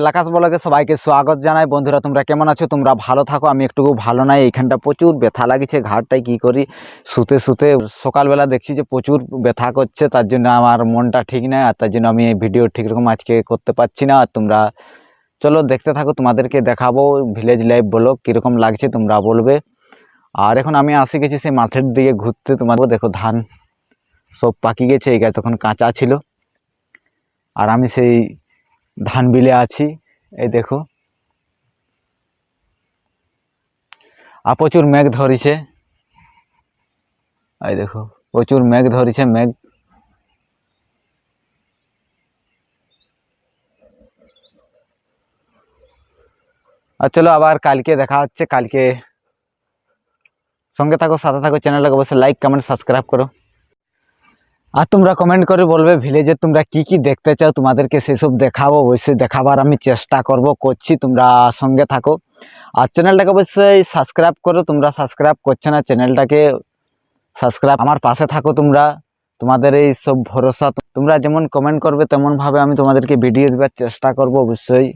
এলাকাস বলকে সবাইকে স্বাগত জানাই। বন্ধুরা, তোমরা কেমন আছো? তোমরা ভালো থাকো, আমি একটু ভালো নাই। এইখানটা প্রচুর ব্যথা লাগিছে ঘাটটায় কি করি? শুতে শুতে সকালবেলা দেখছি যে প্রচুর ব্যথা করছে, তার জন্য আমার মনটা ঠিক নাই, আর তার জন্য আমি এই ভিডিও ঠিক রকম আজকে করতে পারছি না। আর তোমরা চলো দেখতে থাকো, তোমাদেরকে দেখাবো ভিলেজ লাইফ বলো কীরকম লাগছে, তোমরা বলবে। আর এখন আমি আসি গেছি সেই মাঠের দিকে ঘুরতে তোমার দেখো ধান সব পাকি গেছে, এই গাছ তখন কাঁচা ছিল। আর আমি সেই ধান বিলে আছি। এই দেখো। আর প্রচুর মেঘ ধরিছে। এই দেখো, প্রচুর মেঘ ধরিছে, মেঘ। আর চলো আবার কালকে দেখা হচ্ছে, কালকে সঙ্গে থাকো, সাথে থাকো, চ্যানেলটাকে অবশ্যই লাইক কমেন্ট সাবস্ক্রাইব করো। আর তোমরা কমেন্ট করে বলবে ভিলেজে তোমরা কি কি দেখতে চাও? তোমাদেরকে সেসব দেখাবো, অবশ্যই দেখাবার আমি চেষ্টা করব, করছি, তোমরা সঙ্গে থাকো। আর চ্যানেলটাকে অবশ্যই সাবস্ক্রাইব করো, তোমরা সাবস্ক্রাইব করছ না চ্যানেলটাকে সাবস্ক্রাইব আমার পাশে থাকো তোমরা। তোমাদের এই সব ভরসা, তোমরা যেমন কমেন্ট করবে, তেমনভাবে আমি তোমাদেরকে ভিডিও দেওয়ার চেষ্টা করব, অবশ্যই।